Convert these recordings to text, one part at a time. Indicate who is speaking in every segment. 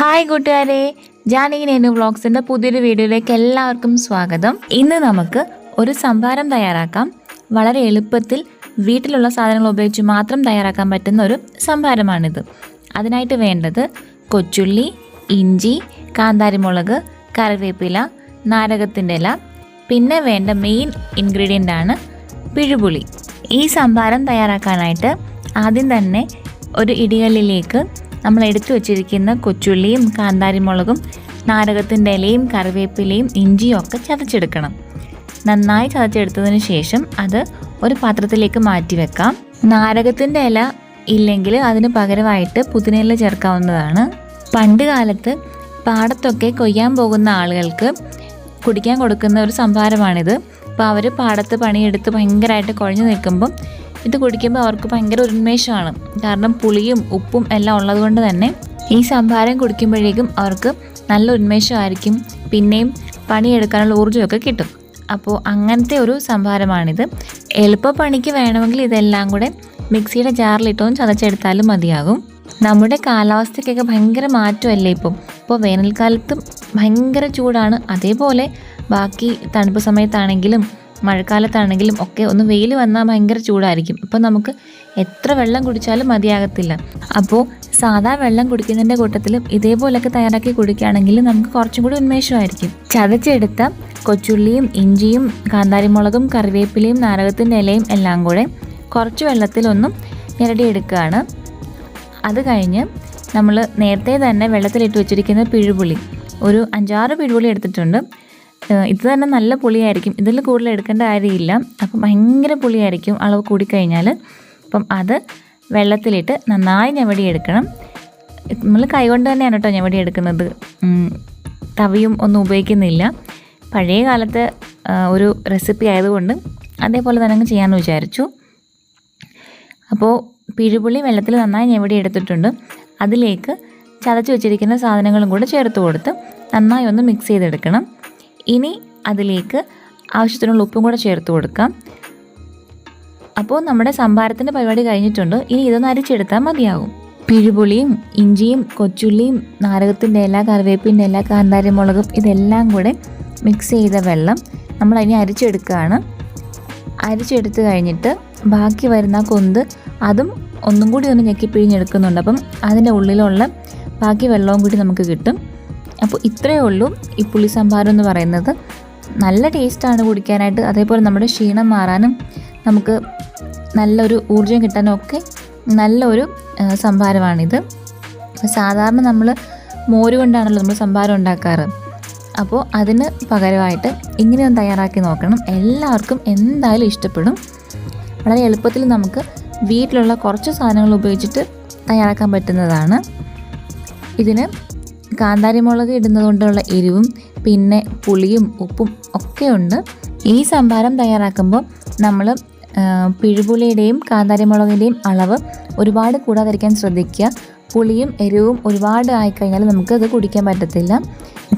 Speaker 1: hi കൂട്ടുകാരെ ജാനകിന് എന്നു വ്ളോഗ്സിൻ്റെ പുതിയൊരു വീഡിയോയിലേക്ക് എല്ലാവർക്കും സ്വാഗതം ഇന്ന് നമുക്ക് ഒരു സംഭാരം തയ്യാറാക്കാം വളരെ എളുപ്പത്തിൽ വീട്ടിലുള്ള സാധനങ്ങൾ ഉപയോഗിച്ച് മാത്രം തയ്യാറാക്കാൻ പറ്റുന്ന ഒരു സംഭാരമാണിത് അതിനായിട്ട് വേണ്ടത് കൊച്ചുള്ളി ഇഞ്ചി കാന്താരിമുളക് കറിവേപ്പില നാരകത്തിൻ്റെ ഇല പിന്നെ വേണ്ട മെയിൻ ഇൻഗ്രീഡിയൻ്റ് ആണ് പിഴുപുളി ഈ സംഭാരം തയ്യാറാക്കാനായിട്ട് ആദ്യം തന്നെ ഒരു ഇടികല്ലിലേക്ക് നമ്മൾ എടുത്തു വച്ചിരിക്കുന്ന കൊച്ചുള്ളിയും കാന്താരിമുളകും നാരകത്തിൻ്റെ ഇലയും കറിവേപ്പിലയും ഇഞ്ചിയും ഒക്കെ ചതച്ചെടുക്കണം നന്നായി ചതച്ചെടുത്തതിന് ശേഷം അത് ഒരു പാത്രത്തിലേക്ക് മാറ്റി വെക്കാം നാരകത്തിൻ്റെ ഇല ഇല്ലെങ്കിൽ അതിന് പകരമായിട്ട് പുതിനയില ചേർക്കാവുന്നതാണ് പണ്ട് കാലത്ത് പാടത്തൊക്കെ കൊയ്യാൻ പോകുന്ന ആളുകൾക്ക് കുടിക്കാൻ കൊടുക്കുന്ന ഒരു സംഭാരമാണിത് അപ്പോൾ അവർ പാടത്ത് പണിയെടുത്ത് ഭയങ്കരമായിട്ട് കുഴഞ്ഞു നിൽക്കുമ്പം ഇത് കുടിക്കുമ്പോൾ അവർക്ക് ഭയങ്കര ഉന്മേഷമാണ് കാരണം പുളിയും ഉപ്പും എല്ലാം ഉള്ളതുകൊണ്ട് തന്നെ ഈ സംഭാരം കുടിക്കുമ്പോഴേക്കും അവർക്ക് നല്ല ഉന്മേഷമായിരിക്കും പിന്നെയും പണിയെടുക്കാനുള്ള ഊർജ്ജമൊക്കെ കിട്ടും അപ്പോൾ അങ്ങനത്തെ ഒരു സംഭാരമാണിത് പണിക്ക് വേണമെങ്കിൽ ഇതെല്ലാം കൂടെ മിക്സിയുടെ ജാറിലിട്ടും ചതച്ചെടുത്താലും മതിയാകും നമ്മുടെ കാലാവസ്ഥയ്ക്കൊക്കെ ഭയങ്കര മാറ്റമല്ലേ ഇപ്പം ഇപ്പോൾ വേനൽക്കാലത്തും ഭയങ്കര ചൂടാണ് അതേപോലെ ബാക്കി തണുപ്പ് സമയത്താണെങ്കിലും മഴക്കാലത്താണെങ്കിലും ഒക്കെ ഒന്ന് വെയിൽ വന്നാൽ ഭയങ്കര ചൂടായിരിക്കും അപ്പോൾ നമുക്ക് എത്ര വെള്ളം കുടിച്ചാലും മതിയാകത്തില്ല അപ്പോൾ സാധാ വെള്ളം കുടിക്കുന്നതിൻ്റെ കൂട്ടത്തിൽ ഇതേപോലെയൊക്കെ തയ്യാറാക്കി കുടിക്കുകയാണെങ്കിൽ നമുക്ക് കുറച്ചും കൂടി ഉന്മേഷമായിരിക്കും ചതച്ചെടുത്ത കൊച്ചുള്ളിയും ഇഞ്ചിയും കാന്താരിമുളകും കറിവേപ്പിലയും നാരകത്തിൻ്റെ ഇലയും എല്ലാം കൂടെ കുറച്ച് വെള്ളത്തിലൊന്നും ഞരടിയെടുക്കുകയാണ് അത് കഴിഞ്ഞ് നമ്മൾ നേരത്തെ തന്നെ വെള്ളത്തിലിട്ട് വെച്ചിരിക്കുന്ന പിഴുപുളി ഒരു അഞ്ചാറ് പിഴുപുളി എടുത്തിട്ടുണ്ട് ഇത് തന്നെ നല്ല പുളിയായിരിക്കും ഇതിൽ കൂടുതൽ എടുക്കേണ്ട കാര്യമില്ല അപ്പം ഭയങ്കര പുളിയായിരിക്കും അളവ് കൂടിക്കഴിഞ്ഞാൽ അപ്പം അത് വെള്ളത്തിലിട്ട് നന്നായി എടുക്കണം നമ്മൾ കൈകൊണ്ട് തന്നെയാണ് കേട്ടോ എടുക്കുന്നത് തവിയും ഒന്നും ഉപയോഗിക്കുന്നില്ല പഴയ കാലത്തെ ഒരു റെസിപ്പി ആയതുകൊണ്ട് അതേപോലെ തന്നെ അങ്ങ് ചെയ്യാമെന്ന് വിചാരിച്ചു അപ്പോൾ പിഴുപുളി വെള്ളത്തിൽ നന്നായി ഞെവടി എടുത്തിട്ടുണ്ട് അതിലേക്ക് ചതച്ച് വെച്ചിരിക്കുന്ന സാധനങ്ങളും കൂടെ ചേർത്ത് കൊടുത്ത് നന്നായി ഒന്ന് മിക്സ് ചെയ്തെടുക്കണം ഇനി അതിലേക്ക് ആവശ്യത്തിനുള്ള ഉപ്പും കൂടെ ചേർത്ത് കൊടുക്കാം അപ്പോൾ നമ്മുടെ സംഭാരത്തിൻ്റെ പരിപാടി കഴിഞ്ഞിട്ടുണ്ട് ഇനി ഇതൊന്ന് അരിച്ചെടുത്താൽ മതിയാകും പിഴുപുളിയും ഇഞ്ചിയും കൊച്ചുള്ളിയും നാരകത്തിൻ്റെ എല്ലാ കറിവേപ്പിൻ്റെ എല്ലാ കാന്താരിമുളകും ഇതെല്ലാം കൂടെ മിക്സ് ചെയ്ത വെള്ളം നമ്മൾ അതിനെ അരിച്ചെടുക്കുകയാണ് അരിച്ചെടുത്ത് കഴിഞ്ഞിട്ട് ബാക്കി വരുന്ന കൊന്ത് അതും ഒന്നും കൂടി ഒന്ന് ഞെക്കി പിഴിഞ്ഞെടുക്കുന്നുണ്ട് അപ്പം അതിൻ്റെ ഉള്ളിലുള്ള ബാക്കി വെള്ളവും കൂടി നമുക്ക് കിട്ടും അപ്പോൾ ഇത്രയേ ഉള്ളൂ ഈ പുളി സംഭാരം എന്ന് പറയുന്നത് നല്ല ടേസ്റ്റാണ് കുടിക്കാനായിട്ട് അതേപോലെ നമ്മുടെ ക്ഷീണം മാറാനും നമുക്ക് നല്ലൊരു ഊർജ്ജം കിട്ടാനും ഒക്കെ നല്ലൊരു സംഭാരമാണിത് സാധാരണ നമ്മൾ മോര് കൊണ്ടാണല്ലോ നമ്മൾ സംഭാരം ഉണ്ടാക്കാറ് അപ്പോൾ അതിന് പകരമായിട്ട് ഇങ്ങനെ ഒന്ന് തയ്യാറാക്കി നോക്കണം എല്ലാവർക്കും എന്തായാലും ഇഷ്ടപ്പെടും വളരെ എളുപ്പത്തിൽ നമുക്ക് വീട്ടിലുള്ള കുറച്ച് സാധനങ്ങൾ ഉപയോഗിച്ചിട്ട് തയ്യാറാക്കാൻ പറ്റുന്നതാണ് ഇതിന് കാന്താരിമുളക് ഇടുന്നതുകൊണ്ടുള്ള എരിവും പിന്നെ പുളിയും ഉപ്പും ഒക്കെ ഉണ്ട് ഈ സംഭാരം തയ്യാറാക്കുമ്പോൾ നമ്മൾ പിഴുപുളിയുടെയും കാന്താരിമുളകിൻ്റെയും അളവ് ഒരുപാട് കൂടാതിരിക്കാൻ ശ്രദ്ധിക്കുക പുളിയും എരിവും ഒരുപാട് ആയിക്കഴിഞ്ഞാൽ നമുക്ക് അത് കുടിക്കാൻ പറ്റത്തില്ല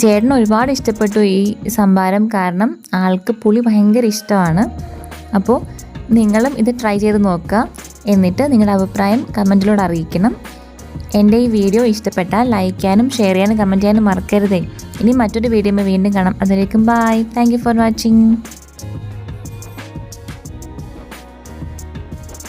Speaker 1: ചേട്ടൻ ഒരുപാട് ഇഷ്ടപ്പെട്ടു ഈ സംഭാരം കാരണം ആൾക്ക് പുളി ഭയങ്കര ഇഷ്ടമാണ് അപ്പോൾ നിങ്ങളും ഇത് ട്രൈ ചെയ്ത് നോക്കുക എന്നിട്ട് നിങ്ങളുടെ അഭിപ്രായം കമൻറ്റിലൂടെ അറിയിക്കണം എൻ്റെ ഈ വീഡിയോ ഇഷ്ടപ്പെട്ടാൽ ലൈക്ക് ചെയ്യാനും ഷെയർ ചെയ്യാനും കമൻറ്റ് ചെയ്യാനും മറക്കരുതേ ഇനി മറ്റൊരു വീഡിയോ വീണ്ടും കാണാം അതിലേക്കും ബായ് താങ്ക് ഫോർ വാച്ചിങ്